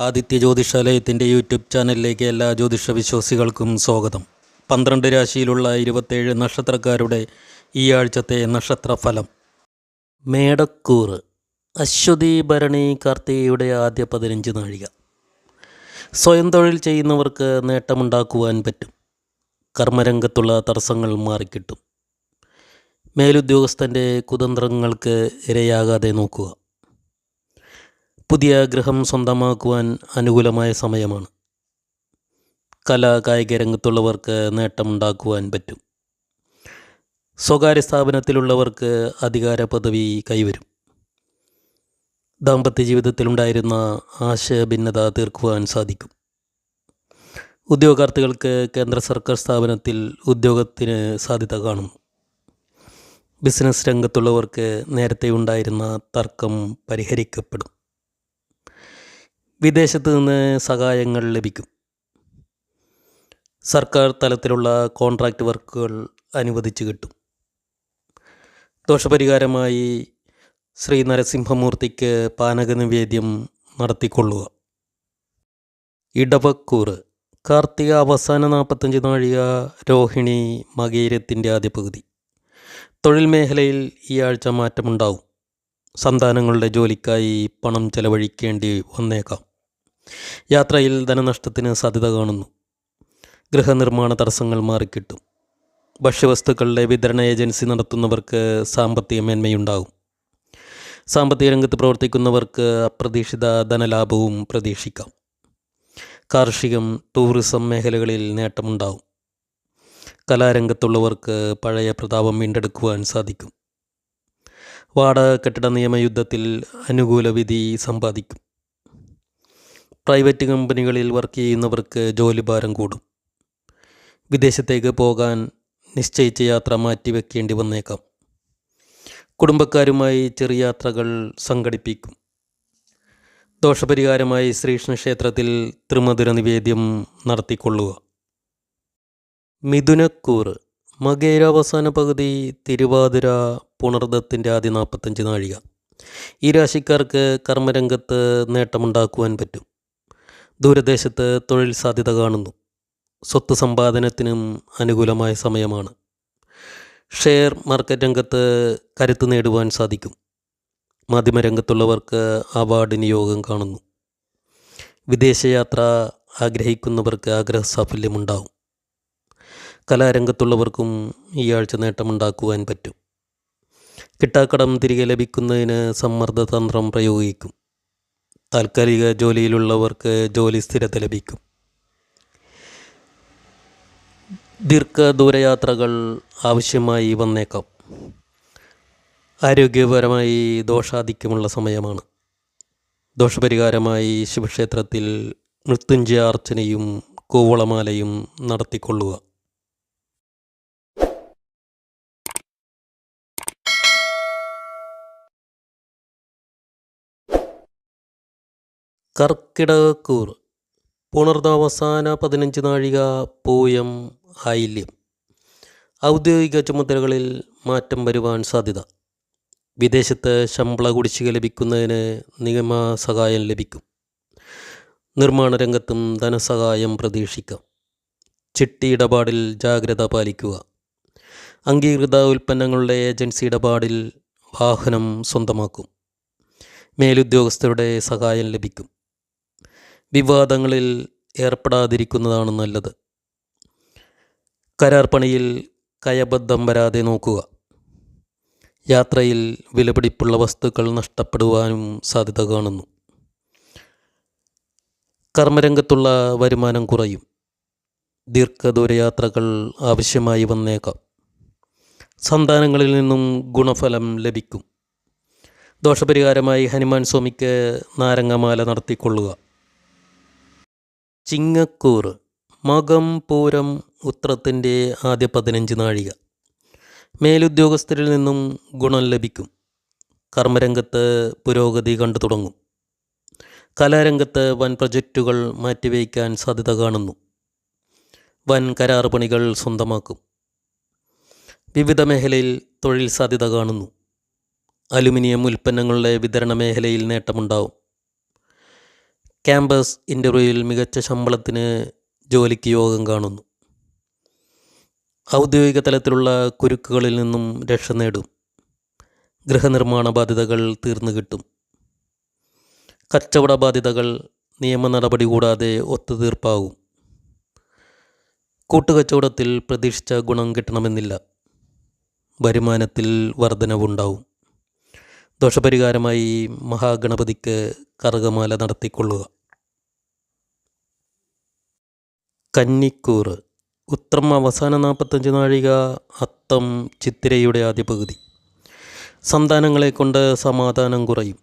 Aditya ജ്യോതിഷാലയത്തിന്റെ YouTube ചാനലിലേക്ക് എല്ലാ ജ്യോതിഷ വിശ്വാസികൾക്കും സ്വാഗതം. പന്ത്രണ്ട് രാശിയിലുള്ള ഇരുപത്തേഴ് നക്ഷത്രക്കാരുടെ ഈ ആഴ്ചത്തെ നക്ഷത്രഫലം. മേടക്കൂർ അശ്വതി ഭരണി കാർത്തികയുടെ ആദ്യ പതിനഞ്ച് നാഴിക. സ്വയം തൊഴിൽ ചെയ്യുന്നവർക്ക് നേട്ടമുണ്ടാക്കുവാൻ പറ്റും. കർമ്മരംഗത്തുള്ള തടസ്സങ്ങൾ മാറിക്കിട്ടും. മേലുദ്യോഗസ്ഥന്റെ കുതന്ത്രങ്ങൾക്ക് ഇരയാകാതെ നോക്കുക. പുതിയ ഗൃഹം സ്വന്തമാക്കുവാൻ അനുകൂലമായ സമയമാണ്. കലാ കായിക രംഗത്തുള്ളവർക്ക് നേട്ടമുണ്ടാക്കുവാൻ പറ്റും. സ്വകാര്യ സ്ഥാപനത്തിലുള്ളവർക്ക് അധികാര പദവി കൈവരും. ദാമ്പത്യ ജീവിതത്തിലുണ്ടായിരുന്ന ആശയഭിന്നത തീർക്കുവാൻ സാധിക്കും. ഉദ്യോഗാർത്ഥികൾക്ക് കേന്ദ്ര സർക്കാർ സ്ഥാപനത്തിൽ ഉദ്യോഗത്തിന് സാധ്യത കാണും ബിസിനസ് രംഗത്തുള്ളവർക്ക് നേരത്തെ ഉണ്ടായിരുന്ന തർക്കം പരിഹരിക്കപ്പെടും. വിദേശത്ത് നിന്ന് സഹായങ്ങൾ ലഭിക്കും. സർക്കാർ തലത്തിലുള്ള കോൺട്രാക്റ്റ് വർക്കുകൾ അനുവദിച്ചു കിട്ടും. ദോഷപരിഹാരമായി ശ്രീ നരസിംഹമൂർത്തിക്ക് പാനക നിവേദ്യം നടത്തിക്കൊള്ളുക. ഇടവക്കൂറ് കാർത്തിക അവസാന നാൽപ്പത്തഞ്ച് നാഴിക രോഹിണി മകീരത്തിന്റെ ആദ്യ പകുതി തൊഴിൽ മേഖലയിൽ ഈ ആഴ്ച മാറ്റമുണ്ടാവും. സന്താനങ്ങളുടെ ജോലിക്കായി പണം ചെലവഴിക്കേണ്ടി വന്നേക്കാം. യാത്രയിൽ ധനനഷ്ടത്തിന് സാധ്യത കാണുന്നു. ഗൃഹനിർമ്മാണ തടസ്സങ്ങൾ മാറിക്കിട്ടും. ഭക്ഷ്യവസ്തുക്കളുടെ വിതരണ ഏജൻസി നടത്തുന്നവർക്ക് സാമ്പത്തിക മേന്മയുണ്ടാകും. സാമ്പത്തിക രംഗത്ത് പ്രവർത്തിക്കുന്നവർക്ക് അപ്രതീക്ഷിത ധനലാഭവും പ്രതീക്ഷിക്കാം. കാർഷികം ടൂറിസം മേഖലകളിൽ നേട്ടമുണ്ടാവും കലാരംഗത്തുള്ളവർക്ക് പഴയ പ്രതാപം വീണ്ടെടുക്കുവാൻ സാധിക്കും. വാടക കെട്ടിട നിയമയുദ്ധത്തിൽ അനുകൂല വിധി സമ്പാദിക്കും. പ്രൈവറ്റ് കമ്പനികളിൽ വർക്ക് ചെയ്യുന്നവർക്ക് ജോലിഭാരം കൂടും. വിദേശത്തേക്ക് പോകാൻ നിശ്ചയിച്ച യാത്ര മാറ്റിവെക്കേണ്ടി വന്നേക്കാം. കുടുംബക്കാരുമായി ചെറിയ യാത്രകൾ സംഘടിപ്പിക്കും. ദോഷപരിഹാരമായി ശ്രീകൃഷ്ണ ക്ഷേത്രത്തിൽ ത്രിമധുര നിവേദ്യം നടത്തിക്കൊള്ളുക. മിഥുനക്കൂറ് മകേര അവസാന പകുതി തിരുവാതിര പുണർദത്തിന്റെ ആദ്യ നാൽപ്പത്തഞ്ച് നാഴിക. ഈ രാശിക്കാർക്ക് കർമ്മരംഗത്ത് നേട്ടമുണ്ടാക്കുവാൻ പറ്റും. ദൂരദേശത്ത് തൊഴിൽ സാധ്യത കാണുന്നു. സ്വത്ത് സമ്പാദനത്തിനും അനുകൂലമായ സമയമാണ്. ഷെയർ മാർക്കറ്റ് രംഗത്ത് കരുത്ത് നേടുവാൻ സാധിക്കും. മാധ്യമരംഗത്തുള്ളവർക്ക് അവാർഡിന് യോഗം കാണുന്നു. വിദേശയാത്ര ആഗ്രഹിക്കുന്നവർക്ക് ആഗ്രഹ സാഫല്യമുണ്ടാവും. കലാരംഗത്തുള്ളവർക്കും ഈ ആഴ്ച നേട്ടമുണ്ടാക്കുവാൻ പറ്റും. കിട്ടാക്കടം തിരികെ ലഭിക്കുന്നതിന് സമ്മർദ്ദതന്ത്രം പ്രയോഗിക്കും. താൽക്കാലിക ജോലിയിലുള്ളവർക്ക് ജോലി സ്ഥിരത ലഭിക്കും. ദീർഘദൂരയാത്രകൾ ആവശ്യമായി വന്നേക്കാം. ആരോഗ്യപരമായി ദോഷാധിക്യമുള്ള സമയമാണ്. ദോഷപരിഹാരമായി ശിവക്ഷേത്രത്തിൽ മൃത്യുഞ്ജയ അർച്ചനയും കൂവളമാലയും നടത്തിക്കൊള്ളുക. കർക്കിടകക്കൂർ. പുണർദവസാന പതിനഞ്ച് നാഴിക പൂയം ഹൈല്യം. ഔദ്യോഗിക ചുമതലകളിൽ മാറ്റം വരുവാൻ സാധ്യത. വിദേശത്ത് ശമ്പള കുടിശ്ശിക ലഭിക്കുന്നതിന് നിയമ സഹായം ലഭിക്കും. നിർമ്മാണ രംഗത്തും ധനസഹായം പ്രതീക്ഷിക്കാം. ചിട്ടി ഇടപാടിൽ ജാഗ്രത പാലിക്കുക. അംഗീകൃത ഉൽപ്പന്നങ്ങളുടെ ഏജൻസി ഇടപാടിൽ വാഹനം സ്വന്തമാക്കും. മേലുദ്യോഗസ്ഥരുടെ സഹായം ലഭിക്കും. വിവാദങ്ങളിൽ ഏർപ്പെടാതിരിക്കുന്നതാണ് നല്ലത്. കരാർ പണിയിൽ കയബദ്ധം വരാതെ നോക്കുക. യാത്രയിൽ വിലപിടിപ്പുള്ള വസ്തുക്കൾ നഷ്ടപ്പെടുവാനും സാധ്യത കാണുന്നു. കർമ്മരംഗത്തുള്ള വരുമാനം കുറയും. ദീർഘദൂര യാത്രകൾ ആവശ്യമായി വന്നേക്കാം. സന്താനങ്ങളിൽ നിന്നും ഗുണഫലം ലഭിക്കും. ദോഷപരിഹാരമായി ഹനുമാൻ സ്വാമിക്ക് നാരങ്ങമാല നടത്തിക്കൊള്ളുക. ചിങ്ങക്കൂറ് മകം പൂരം ഉത്രത്തിന്റെ ആദ്യ പതിനഞ്ച് നാഴിക. മേലുദ്യോഗസ്ഥരിൽ നിന്നും ഗുണം ലഭിക്കും. കർമ്മരംഗത്ത് പുരോഗതി കണ്ടു തുടങ്ങും. കലാരംഗത്ത് വൻ പ്രൊജക്റ്റുകൾ മാറ്റിവയ്ക്കാൻ സാധ്യത കാണുന്നു. വൻ കരാർ പണികൾ സ്വന്തമാക്കും. വിവിധ മേഖലയിൽ തൊഴിൽ സാധ്യത കാണുന്നു. അലുമിനിയം ഉൽപ്പന്നങ്ങളുടെ വിതരണ മേഖലയിൽ നേട്ടമുണ്ടാവും. ക്യാമ്പസ് ഇന്റർവ്യൂവിൽ മികച്ച ശമ്പളത്തിന് ജോലിക്ക് യോഗം കാണുന്നു. ഔദ്യോഗിക തലത്തിലുള്ള കുരുക്കുകളിൽ നിന്നും രക്ഷ നേടും. ഗൃഹനിർമ്മാണ ബാധ്യതകൾ തീർന്നു കിട്ടും. കച്ചവട ബാധ്യതകൾ നിയമ നടപടി കൂടാതെ ഒത്തുതീർപ്പാകും. കൂട്ടുകച്ചവടത്തിൽ പ്രതീക്ഷിച്ച ഗുണം കിട്ടണമെന്നില്ല. വരുമാനത്തിൽ വർധനവുണ്ടാവും. ദോഷപരിഹാരമായി മഹാഗണപതിക്ക് കറുകമാല നടത്തിക്കൊള്ളുക. കന്നിക്കൂറ്. ഉത്രം അവസാന നാൽപ്പത്തഞ്ച് നാഴിക അത്തം ചിത്തിരയുടെ ആദ്യ പകുതി. സന്താനങ്ങളെ കൊണ്ട് സമാധാനം കുറയും.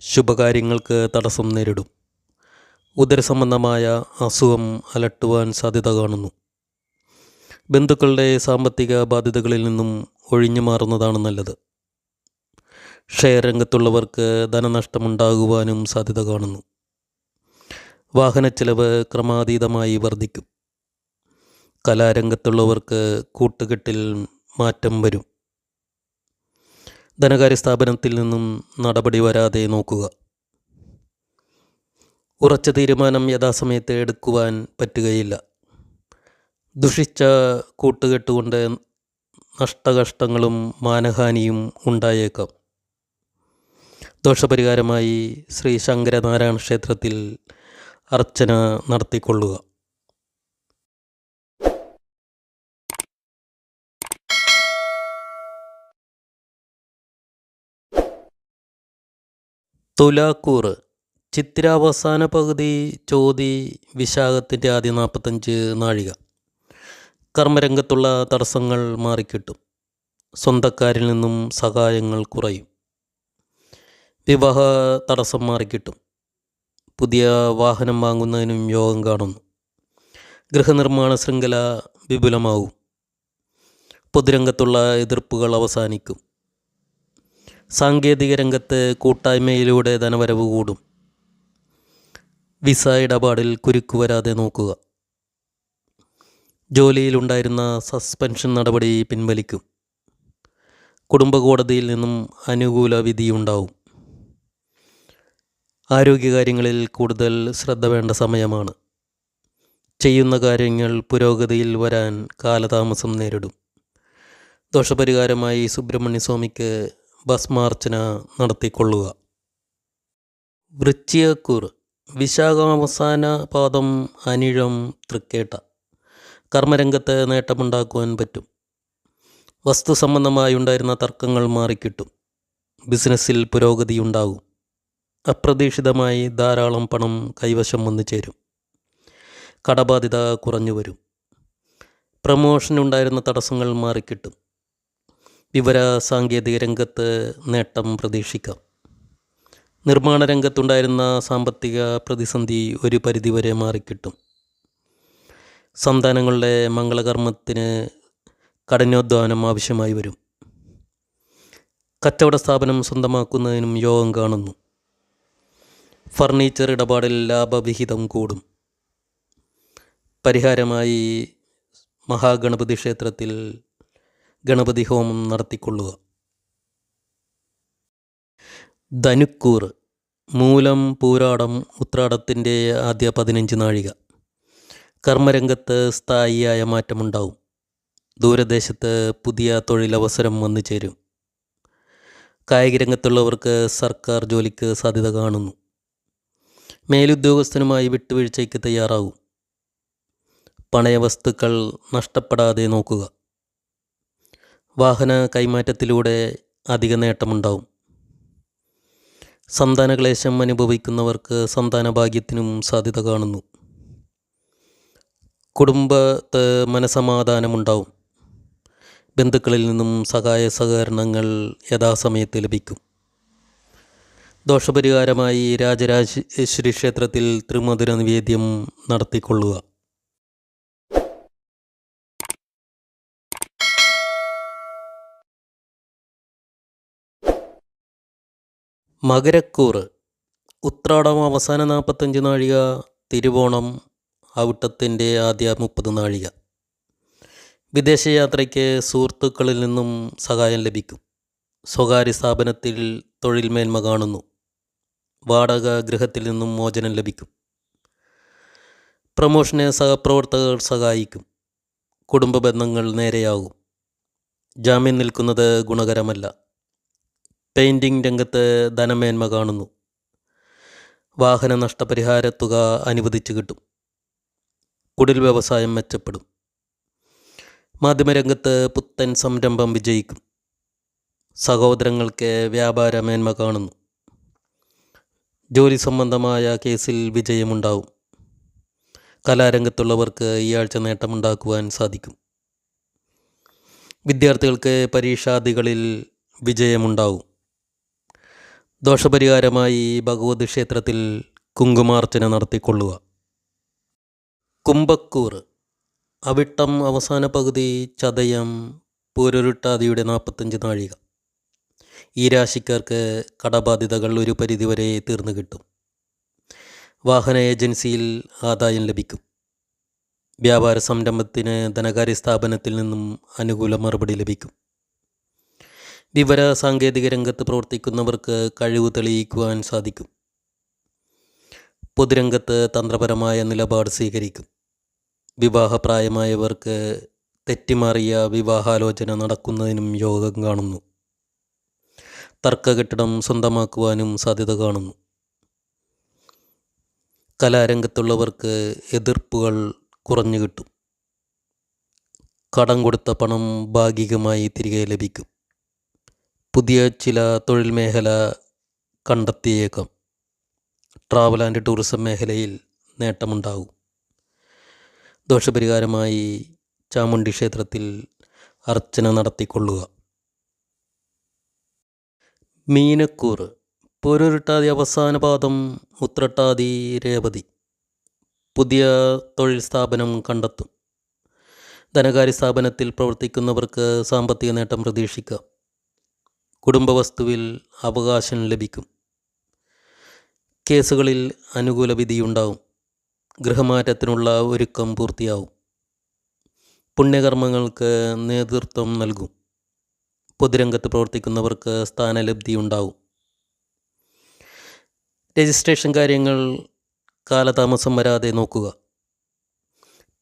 ശുഭകാര്യങ്ങൾക്ക് തടസ്സം നേരിടും. ഉദരസംബന്ധമായ അസുഖം അലട്ടുവാൻ സാധ്യത കാണുന്നു. ബന്ധുക്കളുടെ സാമ്പത്തിക ബാധ്യതകളിൽ നിന്നും ഒഴിഞ്ഞു മാറുന്നതാണ് നല്ലത്. ഷെയർ രംഗത്തുള്ളവർക്ക് ധനനഷ്ടമുണ്ടാകുവാനും സാധ്യത കാണുന്നു. വാഹനച്ചെലവ് ക്രമാതീതമായി വർദ്ധിക്കും. കലാരംഗത്തുള്ളവർക്ക് കൂട്ടുകെട്ടിൽ മാറ്റം വരും. ധനകാര്യ സ്ഥാപനത്തിൽ നിന്നും നടപടി വരാതെ നോക്കുക. ഉറച്ച തീരുമാനം യഥാസമയത്ത് എടുക്കുവാൻ പറ്റുകയില്ല. ദുഷിച്ച കൂട്ടുകെട്ടുകൊണ്ട് നഷ്ടകഷ്ടങ്ങളും മാനഹാനിയും ഉണ്ടായേക്കാം. ദോഷപരിഹാരമായി ശ്രീ ശങ്കരനാരായണ ക്ഷേത്രത്തിൽ അർച്ചന നടത്തിക്കൊള്ളുക. തുലാക്കൂറ് ചിത്തിരാവസാന പകുതി ചോതി വിശാഖത്തിന്റെ ആദ്യ നാൽപ്പത്തഞ്ച് നാഴിക. കർമ്മരംഗത്തുള്ള തടസ്സങ്ങൾ മാറിക്കിട്ടും. സ്വന്തക്കാരിൽ നിന്നും സഹായങ്ങൾ കുറയും. വിവാഹ തടസ്സം മാറിക്കിട്ടും. പുതിയ വാഹനം വാങ്ങുന്നതിനും യോഗം കാണുന്നു. ഗൃഹനിർമ്മാണ ശൃംഖല വിപുലമാവും പൊതുരംഗത്തുള്ള എതിർപ്പുകൾ അവസാനിക്കും. സാങ്കേതിക രംഗത്ത് കൂട്ടായ്മയിലൂടെ ധനവരവ് കൂടും. വിസ ഇടപാടിൽ കുരുക്ക് വരാതെ നോക്കുക. ജോലിയിലുണ്ടായിരുന്ന സസ്പെൻഷൻ നടപടി പിൻവലിക്കും. കുടുംബ കോടതിയിൽ നിന്നും അനുകൂല വിധിയുണ്ടാവും. ആരോഗ്യകാര്യങ്ങളിൽ കൂടുതൽ ശ്രദ്ധ വേണ്ട സമയമാണ്. ചെയ്യുന്ന കാര്യങ്ങൾ പുരോഗതിയിൽ വരാൻ കാലതാമസം നേരിടും. ദോഷപരിഹാരമായി സുബ്രഹ്മണ്യ സ്വാമിക്ക് ഭസ്മാർച്ചന നടത്തിക്കൊള്ളുക. വൃച്ചിയക്കൂർ വിശാഖാവസാന പാദം അനിഴം തൃക്കേട്ട. കർമ്മരംഗത്ത് നേട്ടമുണ്ടാക്കുവാൻ പറ്റും. വസ്തു സംബന്ധമായി ഉണ്ടായിരുന്ന തർക്കങ്ങൾ മാറിക്കിട്ടും. ബിസിനസ്സിൽ പുരോഗതി പുരോഗതിയുണ്ടാകും. അപ്രതീക്ഷിതമായി ധാരാളം പണം കൈവശം വന്നു ചേരും. കടബാധ്യത കുറഞ്ഞു വരും. പ്രമോഷനുണ്ടായിരുന്ന തടസ്സങ്ങൾ മാറിക്കിട്ടും. വിവര സാങ്കേതിക രംഗത്ത് നേട്ടം പ്രതീക്ഷിക്കാം. നിർമ്മാണ രംഗത്തുണ്ടായിരുന്ന സാമ്പത്തിക പ്രതിസന്ധി ഒരു പരിധിവരെ മാറിക്കിട്ടും. സന്താനങ്ങളുടെ മംഗളകർമ്മത്തിന് കഠിനോദ്ധാനം ആവശ്യമായി വരും. കച്ചവട സ്ഥാപനം സ്വന്തമാക്കുന്നതിനും യോഗം കാണുന്നു. ഫർണിച്ചർ ഇടപാടിൽ ലാഭവിഹിതം കൂടും. പരിഹാരമായി മഹാഗണപതി ക്ഷേത്രത്തിൽ ഗണപതി ഹോമം നടത്തിക്കൊള്ളുക. ധനുക്കൂർ മൂലം പൂരാടം ഉത്രാടത്തിന്റെ ആദ്യ പതിനഞ്ച് നാഴിക. കർമ്മരംഗത്ത് സ്ഥായിയായ മാറ്റമുണ്ടാവും. ദൂരദേശത്ത് പുതിയ തൊഴിലവസരം വന്നു ചേരും കായികരംഗത്തുള്ളവർക്ക് സർക്കാർ ജോലിക്ക് സാധ്യത കാണുന്നു. മേലുദ്യോഗസ്ഥനുമായി വിട്ടുവീഴ്ചയ്ക്ക് തയ്യാറാകും. പണയവസ്തുക്കൾ നഷ്ടപ്പെടാതെ നോക്കുക. വാഹന കൈമാറ്റത്തിലൂടെ അധിക നേട്ടമുണ്ടാവും. സന്താനക്ലേശം അനുഭവിക്കുന്നവർക്ക് സന്താന ഭാഗ്യത്തിനും സാധ്യത കാണുന്നു. കുടുംബത്ത് മനസമാധാനമുണ്ടാവും. ബന്ധുക്കളിൽ നിന്നും സഹായ സഹകരണങ്ങൾ യഥാസമയത്ത് ലഭിക്കും. ദോഷപരിഹാരമായി രാജരാജേശ്വരി ക്ഷേത്രത്തിൽ ത്രിമധുര നിവേദ്യം നടത്തിക്കൊള്ളുക. മകരക്കൂറ്. ഉത്രാടം അവസാന നാൽപ്പത്തഞ്ച് നാഴിക തിരുവോണം ഔട്ടത്തിന്റെ ആദ്യ മുപ്പത് നാഴിക. വിദേശയാത്രയ്ക്ക് സുഹൃത്തുക്കളിൽ നിന്നും സഹായം ലഭിക്കും. സ്വകാര്യ സ്ഥാപനത്തിൽ തൊഴിൽ മേന്മ കാണുന്നു. വാടക ഗൃഹത്തിൽ നിന്നും മോചനം ലഭിക്കും. പ്രമോഷനെ സഹപ്രവർത്തകർ സഹായിക്കും. കുടുംബ ബന്ധങ്ങൾ നേരെയാകും. ജാമ്യം നിൽക്കുന്നത് ഗുണകരമല്ല. പെയിന്റിംഗ് രംഗത്ത് ധനമേന്മ കാണുന്നു. വാഹന നഷ്ടപരിഹാര തുക അനുവദിച്ചു കിട്ടും. കുടിൽ വ്യവസായം മെച്ചപ്പെടും. മാധ്യമരംഗത്ത് പുത്തൻ സംരംഭം വിജയിക്കും. സഹോദരങ്ങൾക്ക് വ്യാപാര മേന്മ കാണുന്നു. ജോലി സംബന്ധമായ കേസിൽ വിജയമുണ്ടാവും. കലാരംഗത്തുള്ളവർക്ക് ഈ ആഴ്ച നേട്ടമുണ്ടാക്കുവാൻ സാധിക്കും. വിദ്യാർത്ഥികൾക്ക് പരീക്ഷാദികളിൽ വിജയമുണ്ടാവും. ദോഷപരിഹാരമായി ഭഗവത് ക്ഷേത്രത്തിൽ കുങ്കുമാർച്ചന നടത്തിക്കൊള്ളുക. കുംഭക്കൂർ അവിട്ടം അവസാന പകുതി ചതയം പൂരൊരുട്ടാതിയുടെ നാൽപ്പത്തഞ്ച് നാഴിക. ഈ രാശിക്കാർക്ക് കടബാധ്യതകൾ ഒരു പരിധിവരെ തീർന്നു കിട്ടും. വാഹന ഏജൻസിയിൽ ആദായം ലഭിക്കും. വ്യാപാര സംരംഭത്തിന് ധനകാര്യ സ്ഥാപനത്തിൽ നിന്നും അനുകൂല മറുപടി ലഭിക്കും. വിവര സാങ്കേതിക രംഗത്ത് പ്രവർത്തിക്കുന്നവർക്ക് കഴിവ് തെളിയിക്കുവാൻ സാധിക്കും. പൊതുരംഗത്ത് തന്ത്രപരമായ നിലപാട് സ്വീകരിക്കും. വിവാഹപ്രായമായവർക്ക് തെറ്റിമാറിയ വിവാഹാലോചന നടക്കുന്നതിനും യോഗം കാണുന്നു. തർക്കകെട്ടിടം സ്വന്തമാക്കുവാനും സാധ്യത കാണുന്നു. കലാരംഗത്തുള്ളവർക്ക് എതിർപ്പുകൾ കുറഞ്ഞു കിട്ടും. കടം കൊടുത്ത പണം ഭാഗികമായി തിരികെ ലഭിക്കും. പുതിയ ചില തൊഴിൽ മേഖല കണ്ടെത്തിയേക്കാം. ട്രാവൽ ആൻഡ് ടൂറിസം മേഖലയിൽ നേട്ടമുണ്ടാകും. ദോഷപരിഹാരമായി ചാമുണ്ഡി ക്ഷേത്രത്തിൽ അർച്ചന നടത്തിക്കൊള്ളുക. മീനക്കൂറ്. പൊരുരുട്ടാതി അവസാന പാദം ഉത്രട്ടാതി രേവതി. പുതിയ തൊഴിൽ സ്ഥാപനം കണ്ടെത്തും. ധനകാര്യ സ്ഥാപനത്തിൽ പ്രവർത്തിക്കുന്നവർക്ക് സാമ്പത്തിക നേട്ടം പ്രതീക്ഷിക്കാം. കുടുംബവസ്തുവിൽ അവകാശം ലഭിക്കും. കേസുകളിൽ അനുകൂല വിധിയുണ്ടാവും. ഗൃഹമാറ്റത്തിനുള്ള ഒരുക്കം പൂർത്തിയാവും. പുണ്യകർമ്മങ്ങൾക്ക് നേതൃത്വം നൽകും. പൊതുരംഗത്ത് പ്രവർത്തിക്കുന്നവർക്ക് സ്ഥാനലബ്ധി ഉണ്ടാവും രജിസ്ട്രേഷൻ കാര്യങ്ങൾ കാലതാമസം വരാതെ നോക്കുക.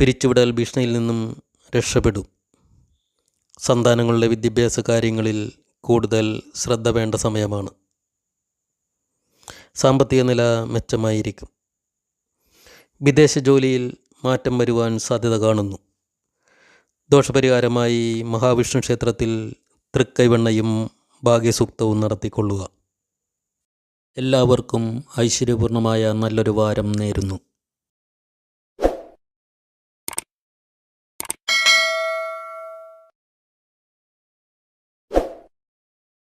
പിരിച്ചുവിടൽ ഭീഷണിയിൽ നിന്നും രക്ഷപ്പെടും. സന്താനങ്ങളുടെ വിദ്യാഭ്യാസ കാര്യങ്ങളിൽ കൂടുതൽ ശ്രദ്ധ വേണ്ട സമയമാണ്. സാമ്പത്തിക നില മെച്ചമായിരിക്കും. വിദേശ ജോലിയിൽ മാറ്റം വരുവാൻ സാധ്യത കാണുന്നു. ദോഷപരിഹാരമായി മഹാവിഷ്ണു ക്ഷേത്രത്തിൽ തൃക്കൈവെണ്ണയും ഭാഗ്യസൂക്തവും നടത്തിക്കൊള്ളുക. എല്ലാവർക്കും ഐശ്വര്യപൂർണമായ നല്ലൊരു വാരം നേരുന്നു.